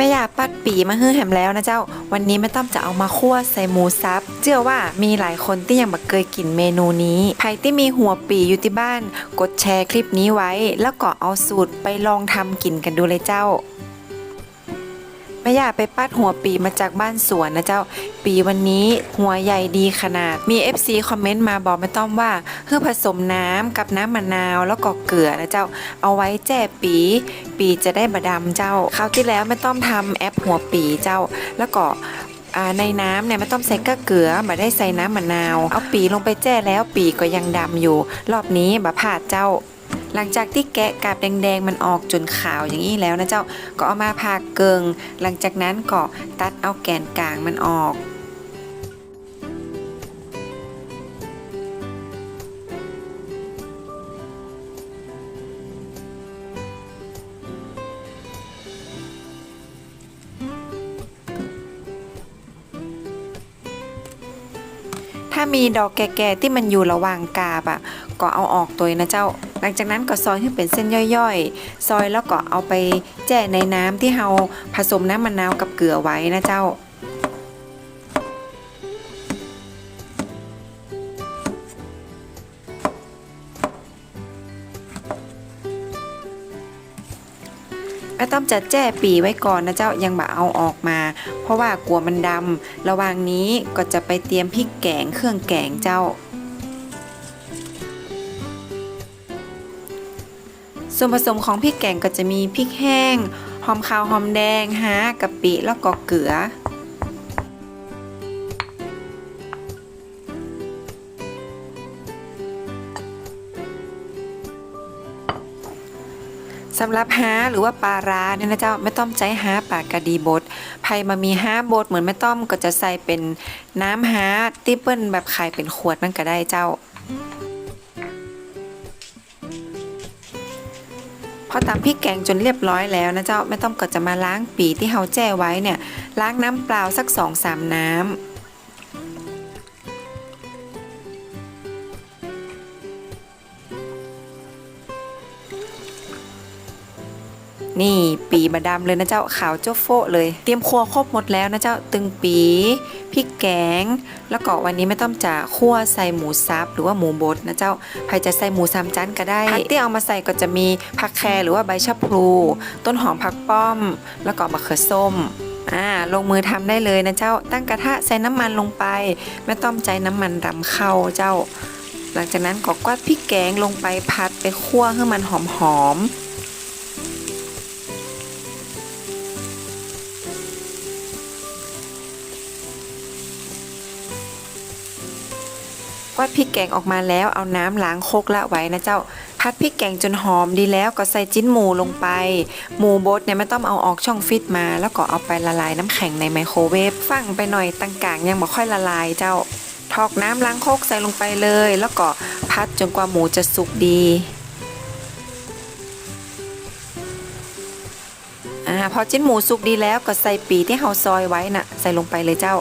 แม่ยาปัดปีมาฮื้อแหมแล้วนะเจ้า วันนี้ไม่ต้องจะเอามาคั่วใส่หมูซับ เชื่อว่ามีหลายคนที่ยังบ่เคยกินเมนูนี้ใครที่มีหัวปีอยู่ที่บ้าน กดแชร์คลิปนี้ไว้ แล้วก็เอาสูตรไปลองทำกินกันดูเลยเจ้า แม่ย่าไปปัดหัวปีมาจากบ้านสวนนะเจ้า ปีวันนี้หัวใหญ่ดีขนาด มี FC คอมเมนต์มาบอกไม่ต้องว่าเพื่อผสมน้ำกับน้ำมะนาวแล้วก็เกลือนะเจ้า เอาไว้แจ่ปี ปีจะได้บดำเจ้าคราวที่แล้วไม่ต้องทำแอปหัวปีเจ้า แล้วก็ในน้ำเนี่ยไม่ต้องใส่กะเกลือมาได้ใส่น้ำมะนาว เอาปีลงไปแจ้แล้วปีก็ยังดำอยู่ รอบนี้บะพลาดเจ้า หลังจากที่แกะกาบแดงๆมันออกจนขาวอย่างนี้แล้วนะเจ้าก็เอามาพาเกิง หลังจากนั้นก็ตัดเอาแกนกลางมันออกถ้ามีดอกแก่ๆที่มันอยู่ระหว่างกาบอะ ก็เอาออกตัวนะเจ้า หลังจากนั้นก็ซอยให้เป็นเส้นย่อยๆ ซอยแล้วก็เอาไปแจ่ในน้ำที่เราผสมน้ำมะนาวกับเกลือไว้นะเจ้าไม่ต้องจะแจ้ปีไว้ก่อนนะเจ้ายังบ่เอาออกมา เพราะว่ากลัวมันดำระหว่างนี้ก็จะไปเตรียมพริกแกงเครื่องแกงเจ้า ส่วนผสมของพริกแกงก็จะมีพริกแห้ง หอมขาวหอมแดงฮะกะปิแล้วก็เกลือ สำหรับฮาหรือว่าปลาร้าเนี่ยนะเจ้าไม่ต้องใจฮาปากกะดีบดไผ่มามีฮาบดเหมือนไม่ต้อมก็จะใส่เป็นน้ำฮาที่เปิ้นแบบขายเป็นขวดมันก็ได้เจ้า พอตำพริกแกงจนเรียบร้อยแล้วนะเจ้าไม่ต้องก็จะมาล้างปีที่เฮาแจ้ไว้เนี่ยล้างน้ำเปล่าสักสองสามน้ำ นี่ปีบะดำเลยนะเจ้าขาวเจ้าโฟเลย เตรียมครัวครบหมดแล้วนะเจ้าตึงปีพริกแกง แล้วก็วันนี้ไม่ต้องจะคั่วใส่หมูซับหรือว่าหมูบดนะเจ้าใครจะใส่หมูสามชั้นก็ได้ผักที่เอามาใส่ก็จะมีผักแครหรือว่าใบชะพลู ต้นหอมผักป้อม แล้วก็มะเขือส้มอ่าลงมือทำได้เลยนะเจ้า ตั้งกระทะใส่น้ำมันลงไป ไม่ต้องใจน้ำมันรำเข้าเจ้า หลังจากนั้นก็กวาดพริกแกงลงไปผัดไปคั่วให้มันหอมๆ วาดพริกแกงออกมาแล้วเอาน้ำล้างโคกละไว้นะเจ้า พัดพริกแกงจนหอมดีแล้วก็ใส่จิ้นหมูลงไป หมูบดเนี่ยไม่ต้องเอาออกช่องฟิตมา แล้วก็เอาไปละลายน้ำแข็งในไมโครเวฟฟั่งไปหน่อยตังกลางยังบ่ค่อยละลายเจ้าทอกน้ำล้างโคกใส่ลงไปเลย แล้วก็พัดจนกว่าหมูจะสุกดีอ่าพอจิ้นหมูสุกดีแล้วก็ใส่ปีที่เฮาซอยไว้น่ะ ใส่ลงไปเลยเจ้า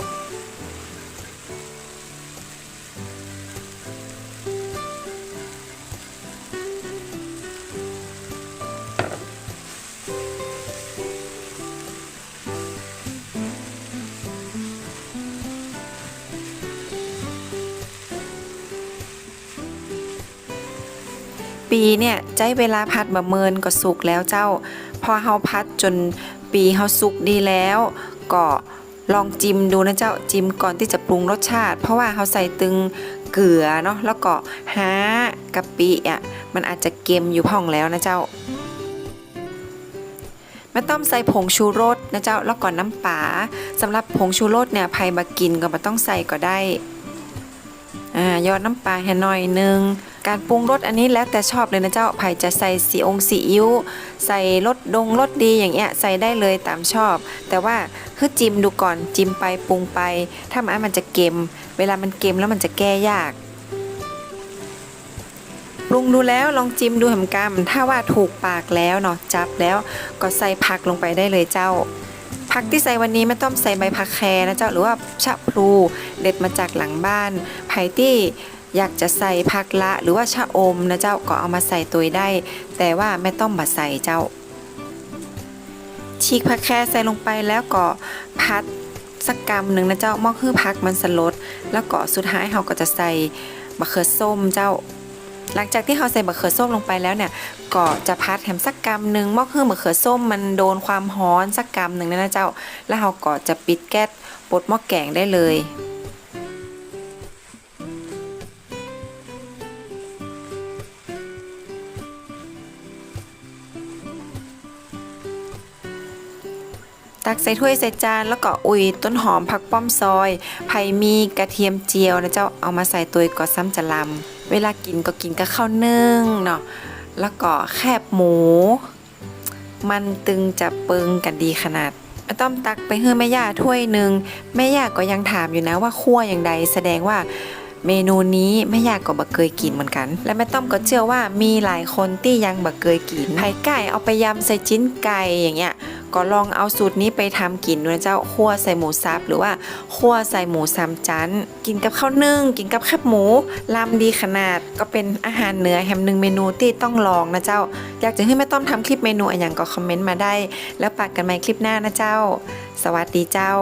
ปีเนี่ยใจเวลาพัดบะเมินก็สุกแล้วเจ้า พอเฮาพัดจนปีเฮาสุกดีแล้วก็ลองจิ้มดูนะเจ้าจิ้มก่อนที่จะปรุงรสชาติ เพราะว่าเฮาใส่ตึงเกลือเนาะแล้วก็ฮากะปิอะมันอาจจะเค็มอยู่พ่องแล้วนะเจ้าไม่ต้องใส่ผงชูรสนะเจ้าแล้วก็น้ำปลาสำหรับผงชูรสเนี่ยใครมากินก็ไม่ต้องใส่ก็ได้อ่ายอดน้ำปลาแค่หน่อยนึง การปรุงรสอันนี้แล้วแต่ชอบเลยนะเจ้าไผ่จะใส่สีองสีอิ้ว ใส่รสดงรสดีอย่างเงี้ยใส่ได้เลยตามชอบ แต่ว่าคือจิ้มดูก่อนจิ้มไปปรุงไป ถ้ามันมันจะเค็ม เวลามันเค็มแล้วมันจะแก้ยากปรุงดูแล้วลองจิ้มดูหำกำถ้าว่าถูกปากแล้วเนาะจับแล้วก็ใส่ผักลงไปได้เลยเจ้า ผักที่ใส่วันนี้ไม่ต้องใส่ใบผักแครนะเจ้าหรือว่าชะพลูเด็ดมาจากหลังบ้านไผ่ที่ อยากจะใส่ผักละหรือว่าชะอมนะเจ้าก็เอามาใส่ตัวได้ แต่ว่าไม่ต้องมาใส่เจ้า ฉีกผักแค่ใส่ลงไปแล้วก็พัดสักกำหนึ่งนะเจ้ามอกคือพักมันสลด แล้วก็สุดท้ายเราก็จะใส่มะเขือส้มเจ้า หลังจากที่เราใส่มะเขือส้มลงไปแล้วเนี่ยก็จะพัดแถมสักกำหนึ่งมอกคือมะเขือส้มมันโดนความร้อนสักกำหนึ่งนะเจ้า แล้วเราก็จะปิดแก๊สปลดหม้อแกงได้เลย ตักใส่ถ้วยใส่จานแล้วก็อุ่ยต้นหอมผักป้อมซอย ไผ่มีกระเทียมเจียวนะเจ้าเอามาใส่ตัวก็ซ้ำจะลำเวลากินก็กินกับข้าวนึ่งเนาะแล้วก็แคบหมู มันตึงจะเปิงกันดีขนาดต้อมตักไปให้แม่ย่าถ้วยหนึ่งแม่ย่าก็ยังถามอยู่นะว่าคั่วอย่างใดแสดงว่า เมนูนี้แม่ยาก็บ่เคยกินเหมือนกัน และแม่ต้อมก็เชื่อว่ามีหลายคนที่ยังบ่เคยกินไผ่ไก่เอาไปยำใส่จิ้นไก่อย่างเงี้ยก็ลองเอาสูตรนี้ไปทำกินดูนะเจ้าคั่วใส่หมูสับหรือว่าคั่วใส่หมูสามชั้น กินกับข้าวนึ่ง กินกับแคบหมูลำดีขนาดก็เป็นอาหารเหนือแฮมหนึ่งเมนูที่ต้องลองนะเจ้า อยากจะให้แม่ต้อมทำคลิปเมนูอะไรอย่างก็คอมเมนต์มาได้ แล้วปากกันใหม่คลิปหน้านะเจ้า สวัสดีเจ้า